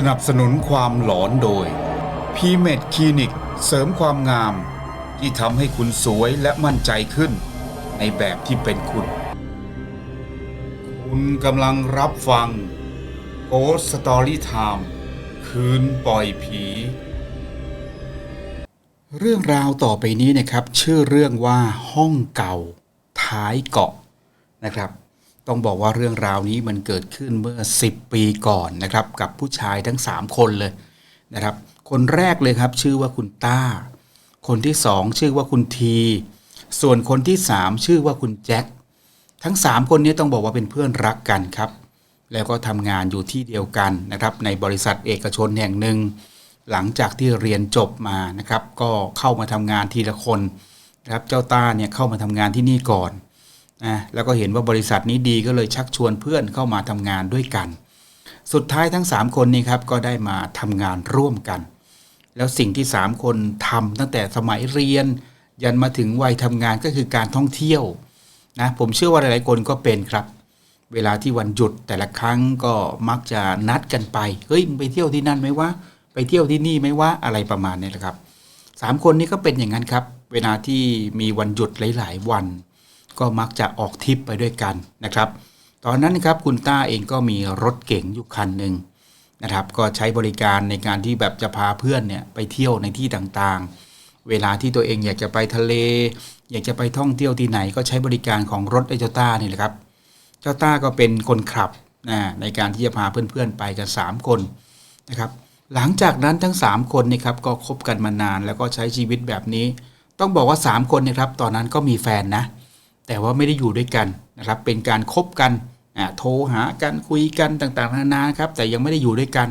สนับสนุนความหลอนโดย p m e d c l i n i c เสริมความงาม ที่ทำให้คุณสวยและมั่นใจขึ้น ในแบบที่เป็นคุณ คุณกำลังรับฟัง Ghost Story Time คืนปล่อยผี เรื่องราวต่อไปนี้นะครับ ชื่อเรื่องว่าห้องเก่า ท้ายเกาะนะครับ ต้องบอกว่าเรื่องราวนี้มันเกิดขึ้นเมื่อ 10 ปีก่อนนะครับ กับผู้ชายทั้ง 3 คนเลยนะครับ คนแรกเลยครับชื่อว่าคุณต้า คนที่ 2 ชื่อว่าคุณที ส่วนคนที่ 3 ชื่อว่าคุณแจ็คทั้ง 3 คนนี้ต้องบอกว่าเป็นเพื่อนรักกันครับ แล้วก็ทำงานอยู่ที่เดียวกันนะครับ ในบริษัทเอกชนแห่งหนึ่ง หลังจากที่เรียนจบมานะครับ ก็เข้ามาทำงานทีละคนนะครับเจ้าต้าเนี่ยเข้ามาทำงานที่นี่ก่อน นะแล้วก็เห็นว่าบริษัทนี้ดีก็เลยชักชวนเพื่อนเข้ามาทำงานด้วยกัน สุดท้ายทั้ง 3 คนนี้ครับก็ได้มาทำงานร่วมกัน แล้วสิ่งที่ 3 คนทำตั้งแต่สมัยเรียน ยันมาถึงวัยทำงานก็คือการท่องเที่ยวนะผมเชื่อว่าหลายๆคนก็เป็นครับ เวลาที่วันหยุดแต่ละครั้งก็มักจะนัดกันไปเฮ้ยไปเที่ยวที่นั่นไหมวะไปเที่ยวที่นี่ไหมวะอะไรประมาณนี้แหละครับสามคนนี้ก็เป็นอย่างนั้นครับ เวลาที่มีวันหยุดหลาย ๆ วัน ก็มักจะออกทริปไปด้วยกันนะครับ ตอนนั้นนะครับคุณต้าเองก็มีรถเก๋งอยู่คันหนึ่งนะครับ ก็ใช้บริการในการที่แบบจะพาเพื่อนเนี่ยไปเที่ยวในที่ต่างๆ เวลาที่ตัวเองอยากจะไปทะเล อยากจะไปท่องเที่ยวที่ไหนก็ใช้บริการของรถไอโจต้านี่แหละครับ เจ้าต้าก็เป็นคนขับนะในการที่จะพาเพื่อนๆไปกัน 3 คนนะครับหลังจากนั้นทั้ง 3 คนนี่ครับก็คบกันมานานแล้วก็ใช้ชีวิตแบบนี้ ต้องบอกว่า 3 คนนะครับตอนนั้นก็มีแฟนนะ แต่ว่าไม่ได้อยู่ด้วยกันนะครับเป็นการคบกันโทรหากันคุยกันต่างๆนานาครับแต่ยังไม่ได้อยู่ด้วยกัน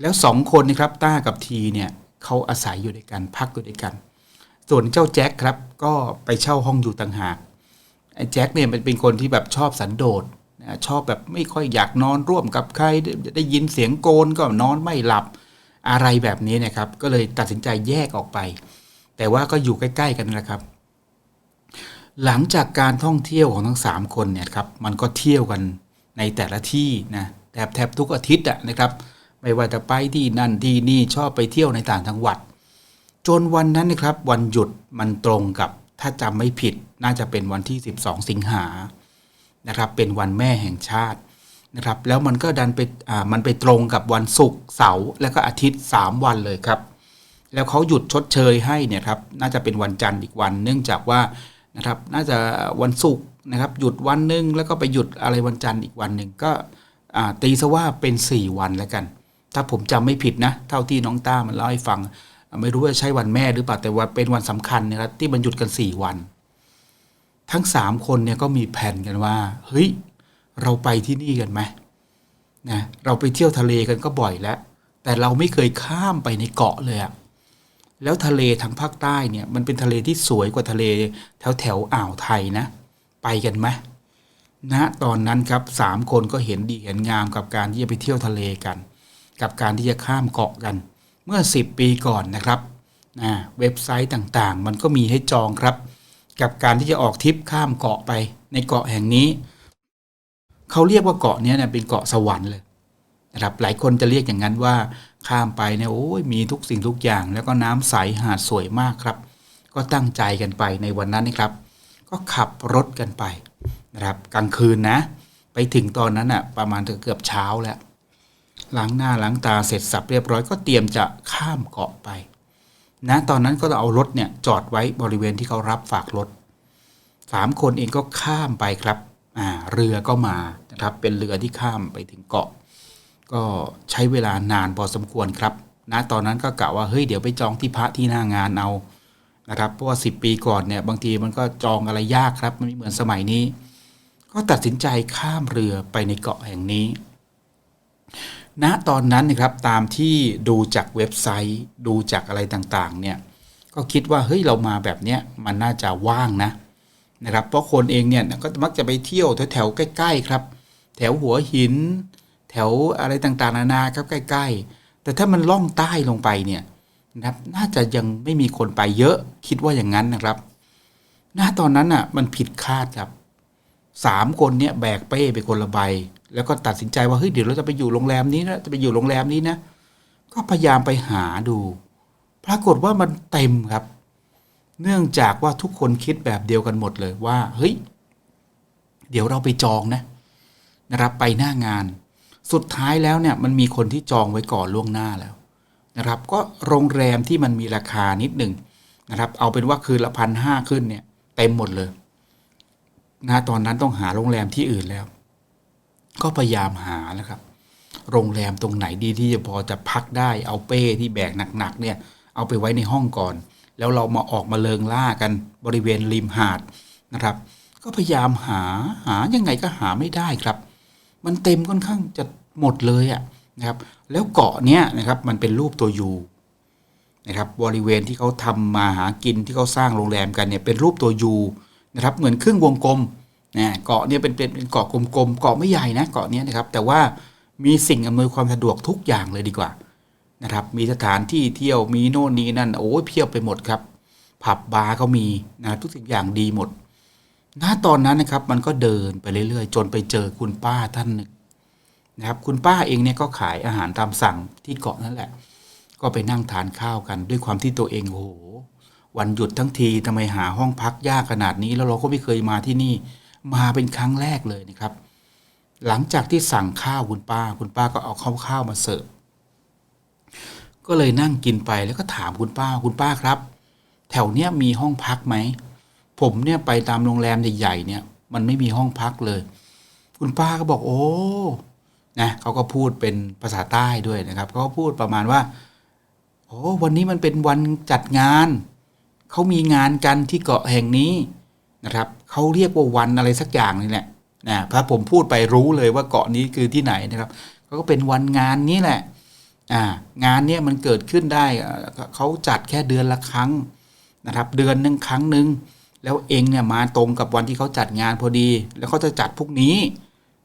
แล้ว 2 คนนะครับต้ากับทีเนี่ยเขาอาศัยอยู่ด้วยกันพักอยู่ด้วยกัน ส่วนเจ้าแจ็คครับก็ไปเช่าห้องอยู่ต่างหากไอ้แจ็คเนี่ยมันเป็นคนที่แบบชอบสันโดษชอบแบบไม่ค่อยอยากนอนร่วมกับใครได้ยินเสียงโกนก็นอนไม่หลับอะไรแบบนี้นะครับ ก็เลยตัดสินใจแยกออกไป แต่ว่าก็อยู่ใกล้ ๆ กันนะครับ หลังจากการท่องเที่ยวของทั้ง 3 คนเนี่ยครับมันก็เที่ยวกันในแต่ละที่นะแทบแทบทุกอาทิตย์อะนะครับ ไม่ว่าจะไปที่นั่นที่นี่ชอบไปเที่ยวในต่างจังหวัด จนวันนั้นนะครับ วันหยุดมันตรงกับถ้าจำไม่ผิดน่าจะเป็นวันที่ 12 สิงหานะครับเป็นวันแม่แห่งชาตินะครับ แล้วมันก็ดันไปอ่ามันไปตรงกับวันศุกร์เสาร์และก็อาทิตย์ 3 วันเลยครับ แล้วเขาหยุดชดเชยให้เนี่ยครับน่าจะเป็นวันจันทร์อีกวัน เนื่องจากว่า นะครับ น่าจะวันศุกร์นะครับ หยุดวันหนึ่งแล้วก็ไปหยุดอะไรวันจันทร์อีกวันหนึ่งก็ตีซะว่าเป็น 4 วันแล้วกัน ถ้าผมจำไม่ผิดนะ เท่าที่น้องต้ามันเล่าให้ฟัง ไม่รู้ว่าใช่วันแม่หรือเปล่าแต่ว่าเป็นวันสำคัญนะครับที่มันหยุดกัน 4 วัน ทั้ง 3 คนเนี่ยก็มีแผนกันว่าเฮ้ยเราไปที่นี่กันไหมนะเราไปเที่ยวทะเลกันก็บ่อยแล้ว แต่เราไม่เคยข้ามไปในเกาะเลยอะ แล้วทะเลทางภาคใต้เนี่ยมันเป็นทะเลที่สวยกว่าทะเลแถวแถวอ่าวไทยนะ ไปกันไหมณตอนนั้นครับสามคนก็เห็นดีเห็นงามกับการที่จะไปเที่ยวทะเลกัน กับการที่จะข้ามเกาะกัน เมื่อ 10 ปีก่อนนะครับนะเว็บไซต์ต่างๆ มันก็มีให้จองครับ กับการที่จะออกทริปข้ามเกาะไปในเกาะแห่งนี้ เขาเรียกว่าเกาะนี้เนี่ยเป็นเกาะสวรรค์เลยนะครับหลายคนจะเรียกอย่างนั้นว่า ข้ามไปเนี่ยโอ้ยมีทุกสิ่งทุกอย่าง แล้วก็น้ำใสหาดสวยมากครับ ก็ตั้งใจกันไปในวันนั้นนะครับ ก็ขับรถกันไปนะครับ กลางคืนนะ ไปถึงตอนนั้นอะประมาณเกือบเช้าแล้วล้างหน้าล้างตาเสร็จสับเรียบร้อยก็เตรียมจะข้ามเกาะไป นะตอนนั้นก็เอารถเนี่ยจอดไว้บริเวณที่เขารับฝากรถสามคนเองก็ข้ามไปครับอ่าเรือก็มานะครับเป็นเรือที่ข้ามไปถึงเกาะ ก็ใช้เวลานานพอสมควรครับนะตอนนั้นก็กะว่าเฮ้ยเดี๋ยวไปจองที่พักที่หน้างานเอานะครับเพราะว่าสิปีก่อนเนี่ยบางทีมันก็จองอะไรยากครับ มันไม่เหมือนสมัยนี้ ก็ตัดสินใจข้ามเรือไปในเกาะแห่งนี้ณตอนนั้นนะครับตามที่ดูจากเว็บไซต์ ดูจากอะไรต่างๆเนี่ยก็คิดว่าเฮ้ยเรามาแบบเนี้ยมันน่าจะว่างนะนะครับเพราะคนเองเนี่ยก็มักจะไปเที่ยวแถวๆใกล้ ๆ ครับ แถวหัวหิน แถวอะไรต่างๆ นานาครับใกล้ ๆ แต่ถ้ามันล่องใต้ลงไปเนี่ยนะครับน่าจะยังไม่มีคนไปเยอะคิดว่าอย่างนั้นนะครับณตอนนั้นอะมันผิดคาดครับสามคนเนี่ยแบกเป้ไปคนละใบ แล้วก็ตัดสินใจว่าเฮ้ยเดี๋ยวเราจะไปอยู่โรงแรมนี้นะจะไปอยู่โรงแรมนี้นะ ก็พยายามไปหาดู ปรากฏว่ามันเต็มครับ เนื่องจากว่าทุกคนคิดแบบเดียวกันหมดเลยว่า เฮ้ย เดี๋ยวเราไปจองนะนะครับไปหน้างาน สุดท้ายแล้วเนี่ยมันมีคนที่จองไว้ก่อนล่วงหน้าแล้วนะครับก็โรงแรมที่มันมีราคานิดหนึ่งนะครับเอาเป็นว่าคืนละพันห้าขึ้นเนี่ยเต็มหมดเลยนะตอนนั้นต้องหาโรงแรมที่อื่นแล้ว ก็พยายามหาแล้วครับ โรงแรมตรงไหนดีที่จะพอจะพักได้เอาเป้ที่แบกหนักๆเนี่ยเอาไปไว้ในห้องก่อน แล้วเรามาออกมาเลิงล่ากันบริเวณริมหาดนะครับ ก็พยายามหาหายังไงก็หาไม่ได้ครับ มันเต็มค่อนข้างจะหมดเลยอะนะครับ แล้วเกาะเนี้ยนะครับมันเป็นรูปตัวยูนะครับบริเวณที่เขาทำมาหากินที่เขาสร้างโรงแรมกันเนี่ยเป็นรูปตัวยูนะครับเหมือนครึ่งวงกลมนะเกาะเนี่ยเป็นเป็นเกาะกลมๆเกาะไม่ใหญ่นะเกาะเนี้ยนะครับ แต่ว่ามีสิ่งอำนวยความสะดวกทุกอย่างเลยดีกว่านะครับ มีสถานที่เที่ยวมีโน่นนี่นั่นโอ้ยเพียบไปหมดครับ ผับบาร์ก็มีนะทุกสิ่งอย่างดีหมด ณตอนนั้นนะครับมันก็เดินไปเรื่อยๆ จนไปเจอคุณป้าท่านหนึ่งนะครับ คุณป้าเองเนี่ยก็ขายอาหารตามสั่งที่เกาะนั่นแหละ ก็ไปนั่งทานข้าวกัน ด้วยความที่ตัวเองโอ้โห วันหยุดทั้งทีทำไมหาห้องพักยากขนาดนี้ แล้วเราก็ไม่เคยมาที่นี่ มาเป็นครั้งแรกเลยนะครับ หลังจากที่สั่งข้าวคุณป้า คุณป้าก็เอาข้าวข้าวมาเสิร์ฟก็เลยนั่งกินไปแล้วก็ถามคุณป้าคุณป้าครับ แถวเนี้ยมีห้องพักไหม ผมเนี่ยไปตามโรงแรมใหญ่ๆเนี่ย มันไม่มีห้องพักเลย คุณป้าก็บอกโอ้นะเขาก็พูดเป็นภาษาใต้ด้วยนะครับเขาก็พูดประมาณว่า โอ้วันนี้มันเป็นวันจัดงานเขามีงานกันที่เกาะแห่งนี้นะครับเขาเรียกว่าวันอะไรสักอย่างนี่แหละนะถ้าผมพูดไปรู้เลยว่าเกาะนี้คือที่ไหนนะครับเขาก็เป็นวันงานนี้แหละอ่างานเนี้ยมันเกิดขึ้นได้เขาจัดแค่เดือนละครั้งนะครับ เดือนหนึ่งครั้งหนึ่ง แล้วเองเนี่ยมาตรงกับวันที่เขาจัดงานพอดี แล้วเขาจะจัดพวกนี้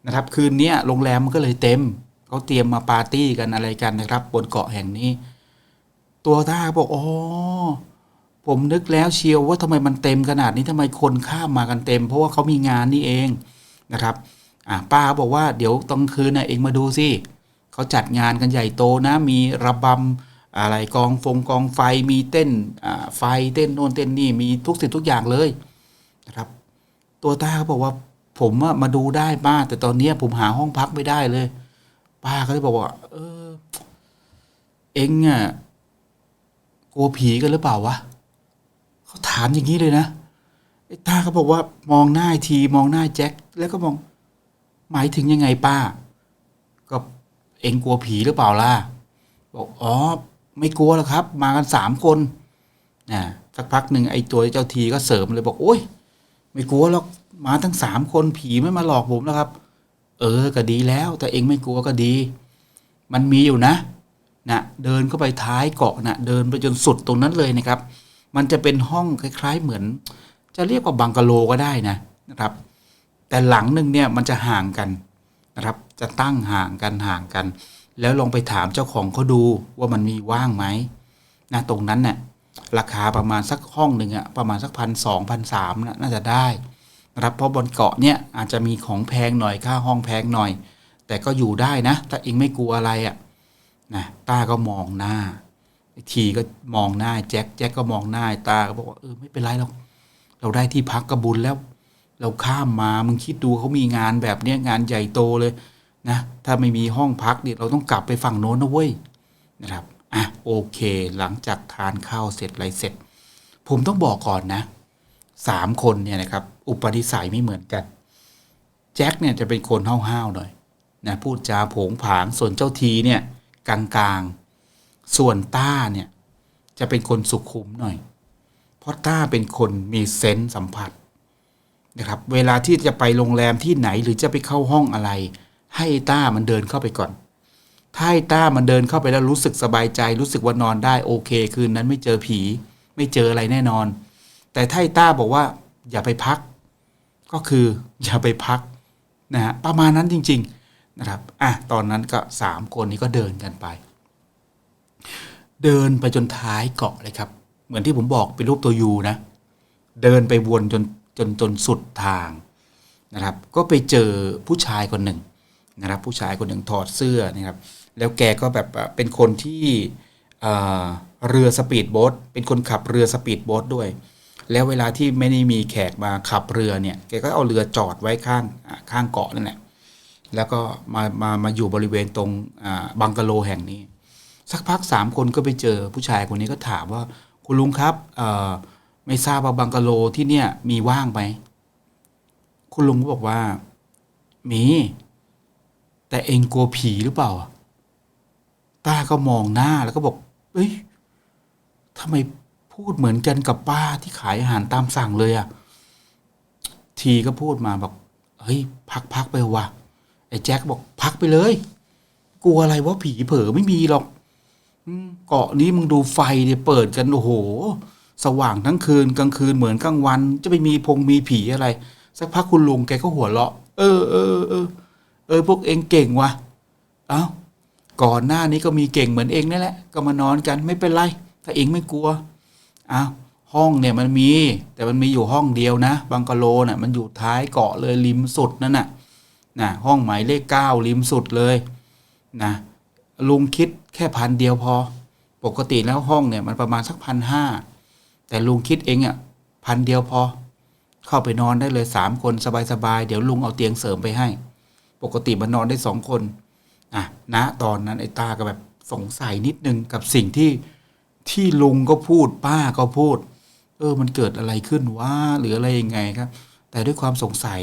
นะครับ คืนนี้โรงแรมมันก็เลยเต็มเขาเตรียมมาปาร์ตี้กันอะไรกันนะครับ บนเกาะแห่งนี้ ตัวท่าบอกอ๋อผมนึกแล้วเชียวว่าทำไมมันเต็มขนาดนี้ทำไมคนข้ามมากันเต็ม เพราะว่าเขามีงานนี่เองนะครับอ่าป้าบอกว่าเดี๋ยวตอนคืนน่ะเองมาดูสิเขาจัดงานกันใหญ่โตนะ มีระบำ อะไรกองฟงกองไฟมีเต้นไฟเต้นโน่นเต้นนี่มีทุกสิ่งทุกอย่างเลยนะครับ ตัวต้าเขาบอกว่าผมอะมาดูได้ป้าแต่ตอนนี้ผมหาห้องพักไม่ได้เลย ป้าก็เลยบอกว่า เออ เอ็งอะกลัวผีกันหรือเปล่าวะเขาถามอย่างนี้เลยนะไอ้ตาก็บอกว่ามองหน้าทีมองหน้าแจ็คแล้วก็มอง หมายถึงยังไงป้า ก็เอ็งกลัวผีหรือเปล่าล่ะบอกอ๋อ ไม่กลัวหรอกครับ มากันสามคนนะสักพักหนึ่งไอ้ตัวเจ้าทีก็เสริมเลยบอกโอ้ยไม่กลัวหรอกมาทั้งสามคนผีไม่มาหลอกผมแล้วครับ เออก็ดีแล้วแต่เองไม่กลัวก็ดี มันมีอยู่นะนะเดินเข้าไปท้ายเกาะนะเดินไปจนสุดตรงนั้นเลยนะครับ มันจะเป็นห้องคล้ายๆเหมือน จะเรียกว่าบังกะโลก็ได้นะนะครับ แต่หลังหนึ่งเนี่ยมันจะห่างกันนะครับ จะตั้งห่างกันห่างกัน แล้วลองไปถามเจ้าของเขาดูว่ามันมีว่างไหมนะตรงนั้นเนี่ยราคาประมาณสักห้องหนึ่งอะประมาณสักพันสองพันสามน่าจะได้นะครับเพราะบนเกาะเนี่ยอาจจะมีของแพงหน่อยค่าห้องแพงหน่อย แต่ก็อยู่ได้นะ ถ้าเองไม่กลัวอะไรอะนะต้าก็มองหน้า ทีก็มองหน้าแจ็คแจ็คก็มองหน้าตาก็บอกว่าเออไม่เป็นไรหรอกเราได้ที่พักกระบุญแล้ว เราข้ามมามึงคิดดูเขามีงานแบบเนี้ยงานใหญ่โตเลย นะถ้าไม่มีห้องพักเนี่ยเราต้องกลับไปฝั่งโน้นนะเว้ยนะครับอะโอเค หลังจากทานข้าวเสร็จไรเสร็จ ผมต้องบอกก่อนนะสามคนเนี่ยนะครับ อุปนิสัยไม่เหมือนกันแจ็คเนี่ยจะเป็นคนห้าวๆหน่อยนะพูดจาโผงผางส่วนเจ้าทีเนี่ยกลางๆ ส่วนต้าเนี่ยจะเป็นคนสุขุมหน่อย เพราะต้าเป็นคนมีเซนส์สัมผัสนะครับ เวลาที่จะไปโรงแรมที่ไหนหรือจะไปเข้าห้องอะไร ให้ต้ามันเดินเข้าไปก่อน ถ้าให้ต้ามันเดินเข้าไปแล้วรู้สึกสบายใจ รู้สึกว่านอนได้โอเค คืนนั้นไม่เจอผี ไม่เจออะไรแน่นอน แต่ถ้าให้ต้าบอกว่า อย่าไปพัก ก็คืออย่าไปพักนะฮะประมาณนั้นจริง ๆนะครับอะตอนนั้นก็สามคนนี้ก็เดินกันไป เดินไปจนท้ายเกาะเลยครับ เหมือนที่ผมบอกเป็นรูปตัวยูนะเดินไปวนจนจนจนสุดทางนะครับ ก็ไปเจอผู้ชายคนหนึ่ง นะครับผู้ชายคนหนึ่งถอดเสื้อนะครับแล้วแกก็แบบอะเป็นคนที่เเรือสปีดโบ๊ทเป็นคนขับเรือสปีดโบ๊ทด้วย แล้วเวลาที่ไม่ได้มีแขกมาขับเรือเนี่ยแกก็เอาเรือจอดไว้ข้างข้างเกาะนั่นแหละแล้วก็มามามาอยู่บริเวณตรงบังกะโลแห่งนี้ สักพักสามคนก็ไปเจอผู้ชายคนนี้ก็ถามว่าคุณลุงครับไม่ทราบว่าบังกะโลที่เนี่ยมีว่างไหมคุณลุงก็บอกว่ามี แต่เองกลัวผีหรือเปล่าต้าก็มองหน้าแล้วก็บอก เอ้ยทำไมพูดเหมือนกันกับป้าที่ขายอาหารตามสั่งเลยอะทีก็พูดมาบอกเฮ้ย พักพักไปวะไอ้แจ็คบอกพักไปเลย กลัวอะไรว่าผีเผลอไม่มีหรอกเกาะนี้มึงดูไฟเนี่ยเปิดกันโอ้โห สว่างทั้งคืนกลางคืนเหมือนกลางวัน จะไปมีพงมีผีอะไร สักพักคุณลุงแกก็หัวเราะ เออเออเออ เออพวกเองเก่งวะเอ้าก่อนหน้านี้ก็มีเก่งเหมือนเองนั่แหละ ก็มานอนกันไม่เป็นไร ถ้าเองไม่กลัวเอ้าห้องเนี่ยมันมี แต่มันมีอยู่ห้องเดียวนะ บังกะโลน่ะมันอยู่ท้ายเกาะเลยริมสุดนั่นน่ะนะห้องหมายเลขเก้าริมสุดเลยนะลุงคิดแค่พันเดียวพอ ปกติแล้วห้องเนี่ยมันประมาณสักพันห้าแต่ลุงคิดเองอะพันเดียวพอ เข้าไปนอนได้เลยสามคนสบายๆเดี๋ยวลุงเอาเตียงเสริมไปให้ ปกติมันนอนได้สองคนอะตอนนั้นไอ้ตาก็แบบสงสัยนิดนึงกับสิ่งที่ที่ลุงก็พูดป้าก็พูด เออ มันเกิดอะไรขึ้นว่าหรืออะไรยังไงครับ แต่ด้วยความสงสัย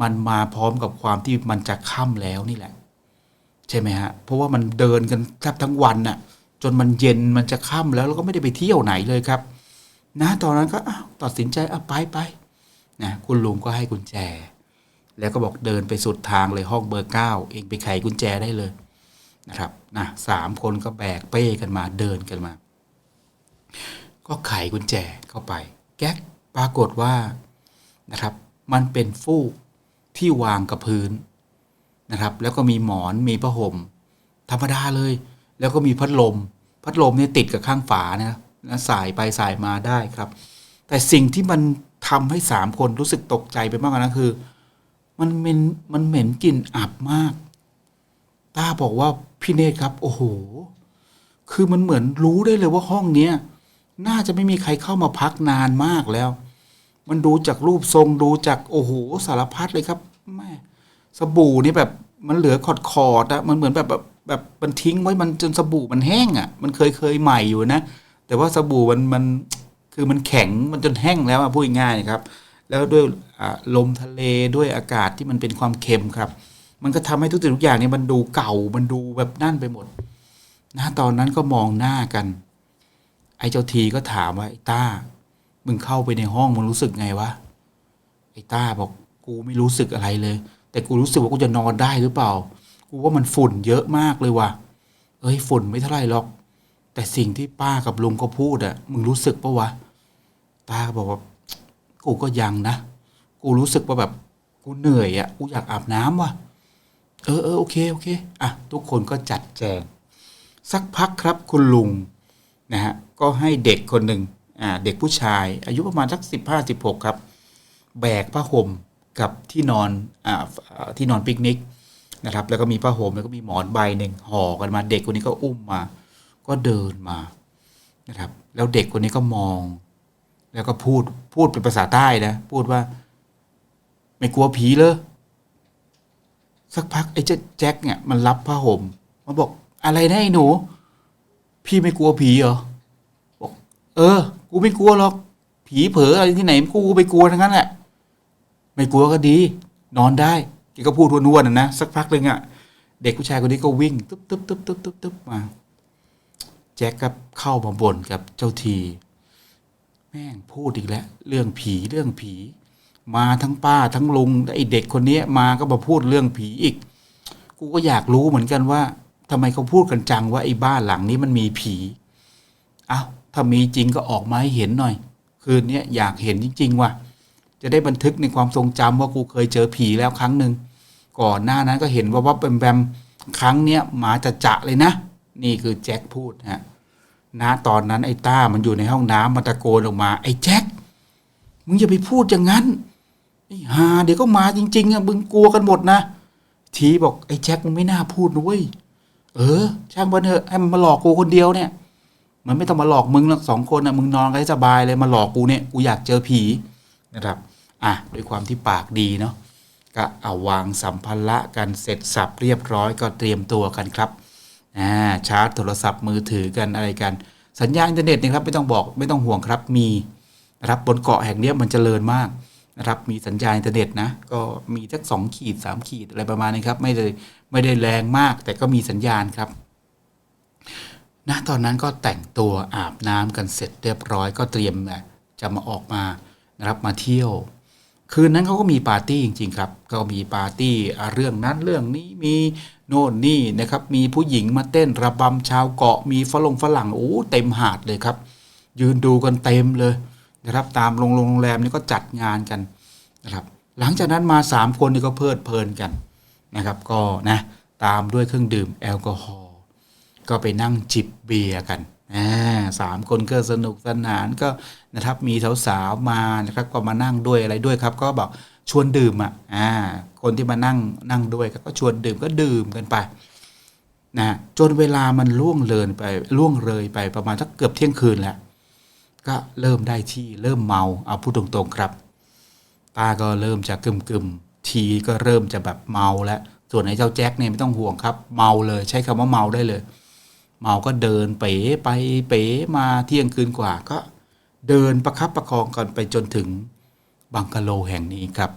มันมาพร้อมกับความที่มันจะค่ำแล้วนี่แหละ ใช่ไหมฮะ เพราะว่ามันเดินกันแทบทั้งวันน่ะ จนมันเย็นมันจะค่ำแล้วแล้วก็ไม่ได้ไปเที่ยวไหนเลยครับ นะตอนนั้นก็ตัดสินใจอะไปไปนะคุณลุงก็ให้กุญแจ แล้วก็บอกเดินไปสุดทางเลยห้องเบอร์เก้าเองไปไขกุญแจได้เลยนะครับนะสามคนก็แบกเป้กันมาเดินกันมา ก็ไขกุญแจเข้าไป แก๊กปรากฏว่านะครับ มันเป็นฟูกที่วางกับพื้นนะครับ แล้วก็มีหมอนมีผ้าห่มธรรมดาเลย แล้วก็มีพัดลม พัดลมเนี่ยติดกับข้างฝานะนะสายไปสายมาได้ครับ แต่สิ่งที่มันทำให้สามคนรู้สึกตกใจไปมากกว่านั้นคือ มันเหม็นมันเหม็นกลิ่นอับมาก ตาบอกว่าพี่เนตรครับ โอ้โห คือมันเหมือนรู้ได้เลยว่าห้องเนี้ยน่าจะไม่มีใครเข้ามาพักนานมากแล้ว มันดูจากรูปทรงดูจากโอ้โหสารพัดเลยครับแม่สบู่นี่แบบมันเหลือขอดขอดอะมันเหมือนแบบแบบแบบมันทิ้งไว้มันจนสบู่มันแห้งอะมันเคยเคยใหม่อยู่นะ แต่ว่าสบู่มันมันคือมันแข็งมันจนแห้งแล้วอะพูดง่ายๆครับ แล้วด้วยลมทะเลด้วยอากาศที่มันเป็นความเค็มครับ มันก็ทำให้ทุกสิ่งทุกอย่างเนี่ยมันดูเก่ามันดูแบบนั่นไปหมดนะตอนนั้นก็มองหน้ากัน ไอ้เจ้าทีก็ถามว่าไอ้ต้า มึงเข้าไปในห้องมึงรู้สึกไงวะไอ้ต้าบอกกูไม่รู้สึกอะไรเลย แต่กูรู้สึกว่ากูจะนอนได้หรือเปล่า กูว่ามันฝุ่นเยอะมากเลยว่ะเอ้ยฝุ่นไม่เท่าไหร่หรอก แต่สิ่งที่ป้ากับลุงก็พูดอะมึงรู้สึกปะวะตาก็บอกว่า กูก็ยังนะ กูรู้สึกว่าแบบกูเหนื่อยอะกูอยากอาบน้ำว่ะ เออเออโอเคโอเค อะ ทุกคนก็จัดแจง สักพักครับคุณลุงนะฮะ ก็ให้เด็กคนหนึ่งอ่า เด็กผู้ชาย อายุประมาณสักสิบห้าสิบหกครับ แบกผ้าห่มกับที่นอนอ่าที่นอนปิกนิกนะครับ แล้วก็มีผ้าห่มแล้วก็มีหมอนใบหนึ่งห่อกันมา เด็กคนนี้ก็อุ้มมา ก็เดินมานะครับ แล้วเด็กคนนี้ก็มอง แล้วก็พูดพูดเป็นภาษาใต้นะพูดว่า ไม่กลัวผีเลยสักพักไอ้เจ้าแจ็คเนี่ยมันรับผ้าห่มมันบอกอะไรนะไอ้หนู พี่ไม่กลัวผีเหรอบอกเออ กูไม่กลัวหรอก ผีเผลออะไรที่ไหนกูไปกลัวทั้งนั้นแหละไม่กลัวก็ดี นอนได้แกก็พูดวนๆนะนะสักพักหนึ่งอะเด็กผู้ชายคนนี้ก็วิ่งตึ๊บตึ๊บตึ๊บตึ๊บตึ๊บตึ๊บมา แจ็คก็เข้ามาบ่นกับเจ้าที แม่งพูดอีกแล้ว เรื่องผีเรื่องผี มาทั้งป้าทั้งลุงแล้วไอเด็กคนนี้มาก็มาพูดเรื่องผีอีก กูก็อยากรู้เหมือนกันว่าทำไมเขาพูดกันจังว่าไอ้บ้านหลังนี้มันมีผีเอ้าถ้ามีจริงก็ออกมาให้เห็นหน่อย คืนนี้อยากเห็นจริง ๆ ว่ะจะได้บันทึกในความทรงจำว่ากูเคยเจอผีแล้วครั้งหนึ่งก่อนหน้านั้นก็เห็นว่าว่าแบมแบมครั้งเนี้ยหมาจะจะเลยนะ นี่คือแจ็คพูดฮะ ณตอนนั้นไอ้ต้ามันอยู่ในห้องน้ำมันตะโกนออกมา ไอ้แจ็คมึงอย่าไปพูดอย่างนั้นไอ้ฮาเดี๋ยวก็มาจริง ๆอะมึงกลัวกันหมดนะทีบอกไอ้แจ็คมันไม่น่าพูดนะเว้ยเออ ช่างมันเถอะให้มันมาหลอกกูคนเดียวเนี่ย มันไม่ต้องมาหลอกมึงหรอกสองคนนะมึงนอนกันสบายเลยมาหลอกกูเนี่ยกูอยากเจอผีนะครับ อะด้วยความที่ปากดีเนาะก็เอาวางสัมภาระกันเสร็จสับเรียบร้อยก็เตรียมตัวกันครับ ชาร์จโทรศัพท์มือถือกันอะไรกัน สัญญาอินเทอร์เน็ตนะครับไม่ต้องบอกไม่ต้องห่วงครับมีนะครับบนเกาะแห่งนี้มันเจริญมากนะครับมีสัญญาอินเทอร์เน็ตนะก็มีสักสองขีดสามขีดอะไรประมาณนี้ครับไม่ได้ไม่ได้แรงมาก แต่ก็มีสัญญาณครับณตอนนั้นก็แต่งตัวอาบน้ำกันเสร็จเรียบร้อยก็เตรียมจะมาออกมานะครับมาเที่ยว คืนนั้นเขาก็มีปาร์ตี้จริง ๆ ครับ ก็มีปาร์ตี้เรื่องนั้นเรื่องนี้มี โน่นนี่นะครับมีผู้หญิงมาเต้นระบำชาวเกาะมีฝรั่งฝรั่งโอ้เต็มหาดเลยครับ ยืนดูกันเต็มเลยนะครับตามโรงโรงแรมนี่ก็จัดงานกันนะครับหลังจากนั้นมาสามคนนี่ก็เพลิดเพลินกันนะครับก็นะตามด้วยเครื่องดื่มแอลกอฮอล์ก็ไปนั่งจิบเบียร์กันสามคนก็สนุกสนานก็นะครับมีสาวๆมานะครับก็มานั่งด้วยอะไรด้วยครับ ก็บอก ชวนดื่มอะอ่าคนที่มานั่งนั่งด้วยก็ชวนดื่มก็ดื่มกันไปนะจนเวลามันล่วงเลยไปล่วงเลยไปประมาณสักเกือบเที่ยงคืนแล้วก็เริ่มได้ที่เริ่มเมาเอาพูดตรงๆครับ ตาก็เริ่มจะกึมกึมๆทีก็เริ่มจะแบบเมาแล้ว ส่วนไอ้เจ้าแจ็คเนี่ยไม่ต้องห่วงครับ เมาเลย ใช้คำว่าเมาได้เลย เมาก็เดินเป๋ไปเป๋มาเที่ยงคืนกว่าก็เดินประคับประคองกันไปจนถึง บังกะโลแห่งนี้ครับ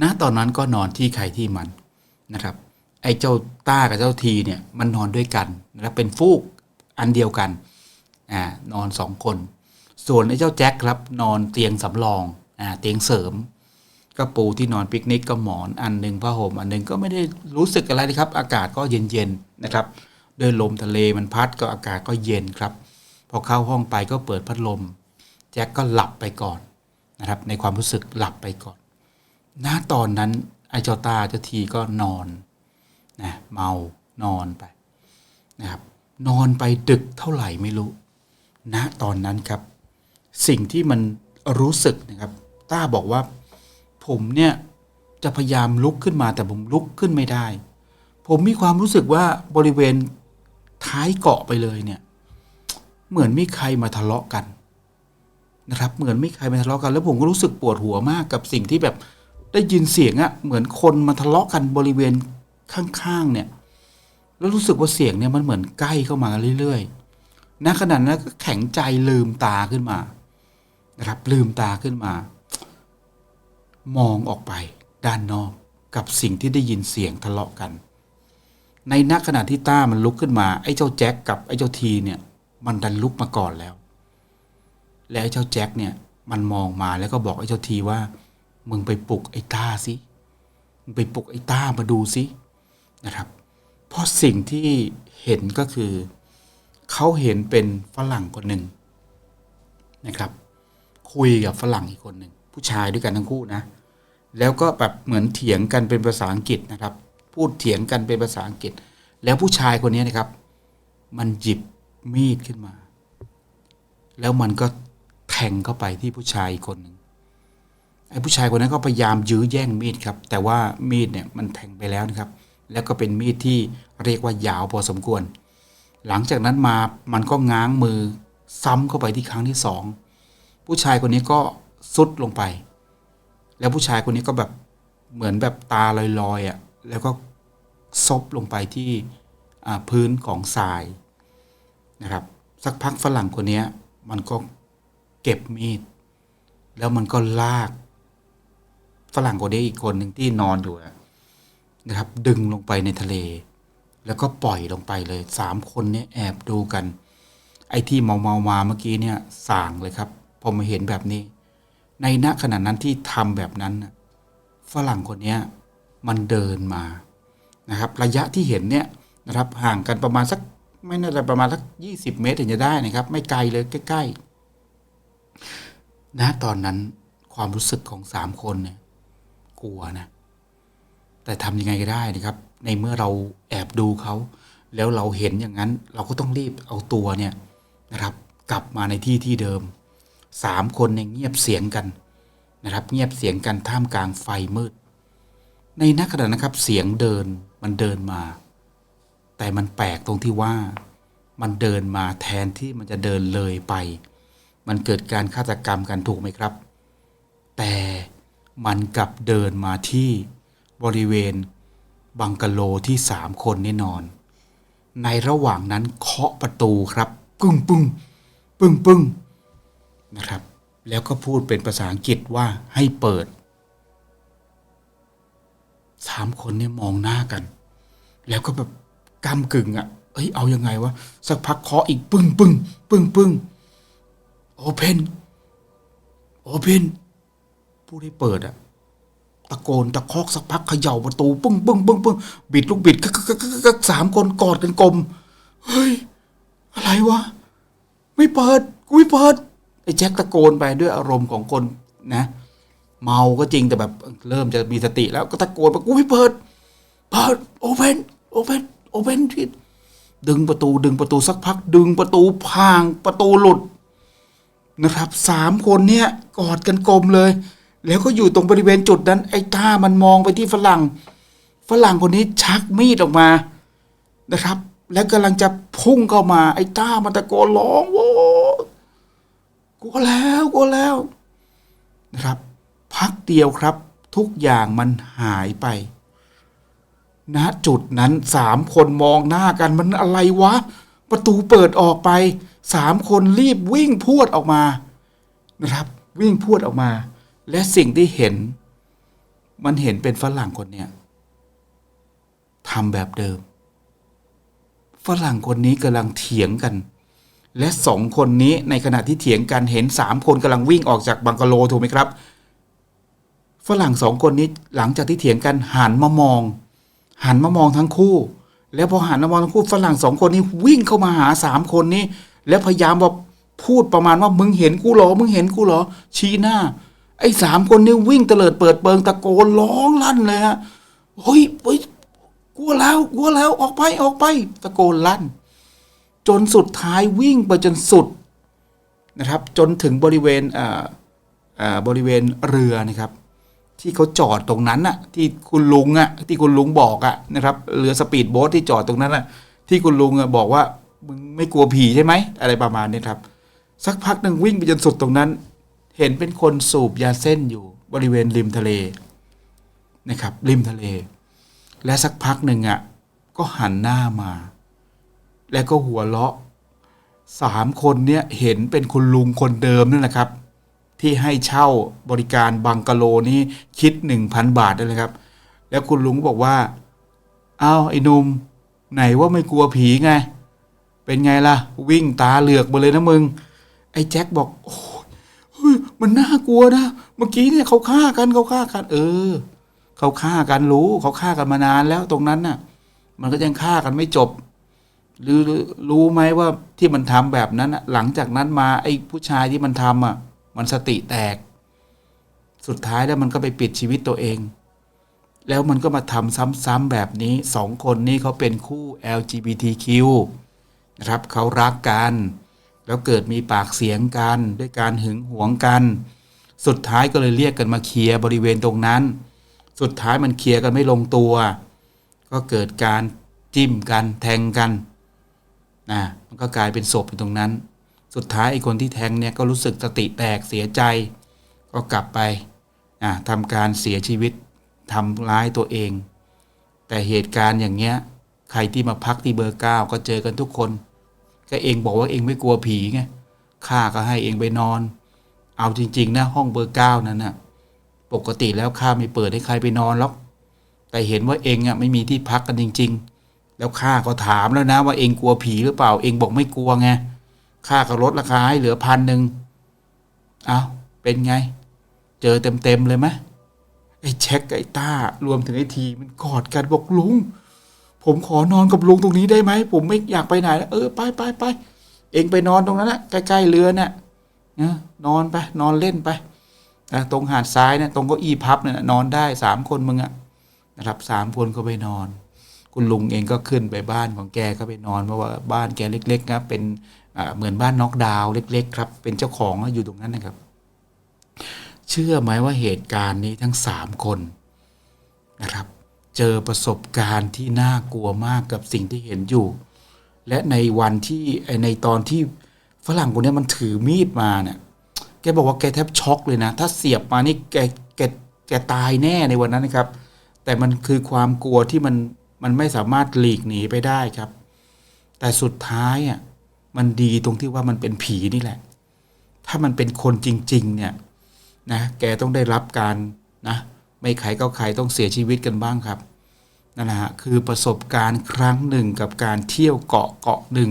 ณตอนนั้นก็นอนที่ใครที่มันนะครับ ไอ้เจ้าต้ากับเจ้าทีเนี่ยมันนอนด้วยกันนะครับเป็นฟูกอันเดียวกันอ่านอนสองคน ส่วนไอ้เจ้าแจ็คครับ นอนเตียงสำรองอ่าเตียงเสริมก็ปูที่นอนปิกนิกก็หมอนอันหนึ่งผ้าห่มอันหนึ่งก็ไม่ได้รู้สึกอะไรนะครับ อากาศก็เย็นๆนะครับด้วยลมทะเลมันพัดก็อากาศก็เย็นครับ พอเข้าห้องไปก็เปิดพัดลม แจ็คก็หลับไปก่อนนะครับ ในความรู้สึกหลับไปก่อน ณ ตอนนั้นไอ้เจ้าตาเจ้าทีก็นอนนะเมานอนไปนะครับ นอนไปดึกเท่าไหร่ไม่รู้ ณ ตอนนั้นครับ สิ่งที่มันรู้สึกนะครับ ต้าบอกว่า ผมเนี่ยจะพยายามลุกขึ้นมาแต่ผมลุกขึ้นไม่ได้ ผมมีความรู้สึกว่าบริเวณท้ายเกาะไปเลยเนี่ย เหมือนมีใครมาทะเลาะกัน นะครับเหมือนไมีใครมาทะเลาะกัน แล้วผมก็รู้สึกปวดหัวมากกับสิ่งที่แบบได้ยินเสียงอะเหมือนคนมาทะเลาะกันบริเวณข้างๆเนี่ย แล้วรู้สึกว่าเสียงเนี่ยมันเหมือนใกล้เข้ามาเรื่อยๆณขณะนั้นก็แข็งใจลืมตาขึ้นมา นะครับ ลืมตาขึ้นมา มองออกไปด้านนอกกับสิ่งที่ได้ยินเสียงทะเลาะกัน ในนักขณะที่ต้ามันลุกขึ้นมาไอ้เจ้าแจ็คกับไอ้เจ้าทีเนี่ย มันดันลุกมาก่อนแล้ว และไอ้เจ้าแจ็คเนี่ย มันมองมาแล้วก็บอกไอ้เจ้าทีว่า มึงไปปลุกไอ้ต้าสิมึงไปปลุกไอ้ต้ามาดูสินะครับ เพราะสิ่งที่เห็นก็คือเขาเห็นเป็นฝรั่งคนหนึ่งนะครับ คุยกับฝรั่งอีกคนหนึ่งผู้ชายด้วยกันทั้งคู่นะ แล้วก็แบบเหมือนเถียงกันเป็นภาษาอังกฤษนะครับ พูดเถียงกันเป็นภาษาอังกฤษ แล้วผู้ชายคนนี้นะครับ มันหยิบมีดขึ้นมา แล้วมันก็ แทงเข้าไปที่ผู้ชายอีกคนหนึ่งไอ้ผู้ชายคนนั้นก็พยายามยื้อแย่งมีดครับ แต่ว่ามีดเนี่ยมันแทงไปแล้วนะครับ แล้วก็เป็นมีดที่เรียกว่ายาวพอสมควร หลังจากนั้นมามันก็ง้างมือซ้ำเข้าไปที่ครั้งที่สองผู้ชายคนนี้ก็ซุดลงไป แล้วผู้ชายคนนี้ก็แบบเหมือนแบบตาลอยๆอะแล้วก็ซบลงไปที่พื้นของทรายนะครับ สักพักฝรั่งคนนี้มันก็ เก็บมีด แล้วมันก็ลาก ฝรั่งคนนี้อีกคนหนึ่งที่นอนอยู่นะครับ ดึงลงไปในทะเล แล้วก็ปล่อยลงไปเลยสามคนเนี้แอบดูกัน ไอ้ที่เมาเมามาเมื่อกี้เนี่ยส่างเลยครับพอมาเห็นแบบนี้ ในณขณะนั้นที่ทำแบบนั้นฝรั่งคนนี้มันเดินมานะครับ ระยะที่เห็นเนี่ยนะครับห่างกันประมาณสักไม่น่าจะประมาณสักยี่สิบเมตรถึงจะได้นะครับ ไม่ไกลเลยใกล้ๆ ณตอนนั้นความรู้สึกของสามคนเนี่ย กลัวนะ แต่ทำยังไงก็ได้นะครับ ในเมื่อเราแอบดูเขาแล้วเราเห็นอย่างนั้น เราก็ต้องรีบเอาตัวเนี่ยนะครับ กลับมาในที่ที่เดิมสามคนเนี่ยเงียบเสียงกันนะครับ เงียบเสียงกันท่ามกลางไฟมืด ในนักขณะนะครับ เสียงเดินมันเดินมา แต่มันแปลกตรงที่ว่ามันเดินมาแทนที่มันจะเดินเลยไป มันเกิดการฆาตกรรมกันถูกไหมครับ แต่มันกลับเดินมาที่บริเวณบังกะโลที่สามคนแน่นอน ในระหว่างนั้นเคาะประตูครับ ปึ้งปึ้งปึ้งปึ้งนะครับ แล้วก็พูดเป็นภาษาอังกฤษว่าให้เปิดสามคนเนี่ยมองหน้ากัน แล้วก็แบบกำกึ่งอะ่ะ เอ้ยเอายังไงวะสักพักเคาะอีกปึ้งปึ้งปึ้งปึ้ง โอเพนโอเพนผู้ที่เปิดอะตะโกนตะคอกสักพักเขย่าประตูปึ้งปึ้งปึ้งปึ้งบิดลูกบิดกึกกึกกสามคนกอดกันกลม เฮ้ย อะไรวะ ไม่เปิดกูไม่เปิดไอ้แจ็คตะโกนไปด้วยอารมณ์ของคนนะ เมาก็จริงแต่แบบเริ่มจะมีสติแล้วก็ตะโกนไปกูไม่เปิดเปิดโอเพนโอเพนโอเพนที่ดึงประตูดึงประตูสักพัก ดึงประตูพางประตูหลุด นะครับสามคนเนี้ยกอดกันกลมเลย แล้วก็อยู่ตรงบริเวณจุดนั้น ไอ้ต้ามันมองไปที่ฝรั่ง ฝรั่งคนนี้ชักมีดออกมานะครับ แล้วกำลังจะพุ่งเข้ามา ไอ้ต้ามันตะโกนร้องโว้กลัวแล้วกลัวแล้วนะครับ พักเดียวครับ ทุกอย่างมันหายไปณจุดนั้นสามคนมองหน้ากันมันอะไรวะ ประตูเปิดออกไป สามคนรีบวิ่งพวดออกมานะครับวิ่งพวดออกมา และสิ่งที่เห็น มันเห็นเป็นฝรั่งคนเนี้ยทำแบบเดิม ฝรั่งคนนี้กำลังเถียงกัน และสองคนนี้ในขณะที่เถียงกันเห็นสามคนกำลังวิ่งออกจากบังกะโลถูกไหมครับ ฝรั่งสองคนนี้หลังจากที่เถียงกันหันมามอง หันมามองทั้งคู่ แล้วพอหันมามองทั้งคู่ฝรั่งสองคนนี้วิ่งเข้ามาหาสามคนนี้ แล้วพยายามว่าพูดประมาณว่ามึงเห็นกูหรอ มึงเห็นกูหรอ ชี้หน้า ไอ้สามคนนี้วิ่งเตลิดเปิดเปิงตะโกนร้องลั่นเลยฮะเฮ้ยเฮ้ยกลัวแล้วกลัวแล้วออกไปออกไป ตะโกนลั่น จนสุดท้ายวิ่งไปจนสุดนะครับ จนถึงบริเวณอ่าอ่าบริเวณเรือนะครับ ที่เขาจอดตรงนั้นน่ะ ที่คุณลุงอะที่คุณลุงบอกอะนะครับเรือสปีดโบ๊ทที่จอดตรงนั้นน่ะ ที่คุณลุงอะบอกว่า มึงไม่กลัวผีใช่ไหม อะไรประมาณนี้ครับ สักพักหนึ่งวิ่งไปจนสุดตรงนั้น เห็นเป็นคนสูบยาเส้นอยู่บริเวณริมทะเลนะครับ ริมทะเล และสักพักหนึ่งอะก็หันหน้ามา แล้วก็หัวเราะสามคนเนี้ยเห็นเป็นคุณลุงคนเดิมนั่นแหละครับ ที่ให้เช่าบริการบังกะโลนี้คิดหนึ่งพันบาทนั่นแหละครับ แล้วคุณลุงบอกว่าอ้าวไอ้นุ่มไหนว่าไม่กลัวผีไง เป็นไงล่ะ วิ่งตาเหลือกหมดเลยนะมึง ไอ้แจ็คบอกโอ้ยมันน่ากลัวนะ เมื่อกี้เนี่ยเขาฆ่ากันเขาฆ่ากัน เออเขาฆ่ากันรู้เขาฆ่ากันมานานแล้วตรงนั้นน่ะ มันก็ยังฆ่ากันไม่จบหรือรู้ไหมว่าที่มันทำแบบนั้นหลังจากนั้นมาไอ้ผู้ชายที่มันทำอะ มันสติแตก สุดท้ายแล้วมันก็ไปปิดชีวิตตัวเอง แล้วมันก็มาทำซ้ำๆแบบนี้สองคนนี้เขาเป็นคู่ LGBTQ นะครับเขารักกัน แล้วเกิดมีปากเสียงกัน ด้วยการหึงหวงกัน สุดท้ายก็เลยเรียกกันมาเคลียร์บริเวณตรงนั้น สุดท้ายมันเคลียร์กันไม่ลงตัว ก็เกิดการจิ้มกันแทงกันนะมันก็กลายเป็นศพอยู่ตรงนั้น สุดท้ายไอ้คนที่แทงเนี่ยก็รู้สึกสติแตกเสียใจ ก็กลับไปอะทำการเสียชีวิตทำร้ายตัวเอง แต่เหตุการณ์อย่างเงี้ย ใครที่มาพักที่เบอร์เก้าก็เจอกันทุกคน ก็เองบอกว่าเองไม่กลัวผีไงข้าก็ให้เองไปนอน เอาจริงๆนะห้องเบอร์เก้านั้นนะปกติแล้วข้าไม่เปิดให้ใครไปนอนหรอก แต่เห็นว่าเองอะไม่มีที่พักกันจริง ๆ แล้วข้าก็ถามแล้วนะว่าเองกลัวผีหรือเปล่า เองบอกไม่กลัวไงข้าก็ลดราคาให้เหลือพันหนึ่งเอาเป็นไง เจอเต็มๆเลยไหมไอ้แช็คไอ้ต้ารวมถึงไอ้ทีมันกอดกันบอกลุง ผมขอนอนกับลุงตรงนี้ได้ไหมผมไม่อยากไปไหนเออไปไปไปเองไปนอนตรงนั้นนะใกล้ๆเรือเนี่ยนะนอนไปนอนเล่นไปนะตรงหาดทรายเนี่ยตรงก็อีพับเนี่ยนอนได้สามคนมึงอะนะครับสามคนก็ไปนอน คุณลุงเองก็ขึ้นไปบ้านของแกก็ไปนอนเพราะว่าบ้านแกเล็กๆนะเป็นเหมือนบ้านน็อกดาวเล็ก ๆ ครับ เป็นเจ้าของอยู่ตรงนั้นนะครับ เชื่อไหมว่าเหตุการณ์นี้ทั้งสามคนนะครับ เจอประสบการณ์ที่น่ากลัวมากกับสิ่งที่เห็นอยู่ และในวันที่ในตอนที่ฝรั่งคนนี้มันถือมีดมาเนี่ยแกบอกว่าแกแทบช็อกเลยนะ ถ้าเสียบมานี่แกแกแกตายแน่ในวันนั้นนะครับ แต่มันคือความกลัวที่มันมันไม่สามารถหลีกหนีไปได้ครับ แต่สุดท้ายอะมันดีตรงที่ว่ามันเป็นผีนี่แหละ ถ้ามันเป็นคนจริง ๆ เนี่ยนะแกต้องได้รับการนะ ไม่ใครก็ใครต้องเสียชีวิตกันบ้างครับนั่นนะฮะคือประสบการณ์ครั้งหนึ่งกับการเที่ยวเกาะเกาะหนึ่ง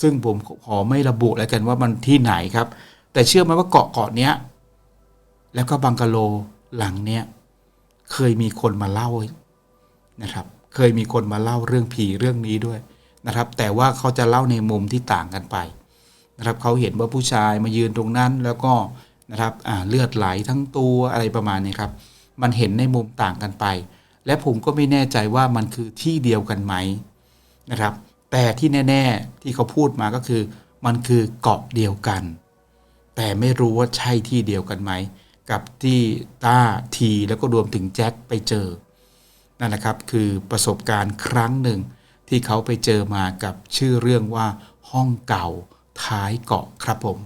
ซึ่งผมขอไม่ระบุแล้วกันว่ามันที่ไหนครับ แต่เชื่อไหมว่าเกาะเกาะเนี้ยแล้วก็บังกะโลหลังเนี้ยเคยมีคนมาเล่านะครับ เคยมีคนมาเล่าเรื่องผีเรื่องนี้ด้วยนะครับ แต่ว่าเขาจะเล่าในมุมที่ต่างกันไปนะครับเขาเห็นว่าผู้ชายมายืนตรงนั้นแล้วก็นะครับอ่าเลือดไหลทั้งตัวอะไรประมาณนี้ครับ มันเห็นในมุมต่างกันไป และผมก็ไม่แน่ใจว่ามันคือที่เดียวกันไหมนะครับ แต่ที่แน่ ๆที่เขาพูดมาก็คือ มันคือเกาะเดียวกัน แต่ไม่รู้ว่าใช่ที่เดียวกันไหมกับที่ต้าทีแล้วก็รวมถึงแจ็คไปเจอนั่นแหละครับคือประสบการณ์ครั้งหนึ่งที่เขาไปเจอมากับชื่อเรื่องว่าห้องเก่าท้ายเกาะครับผม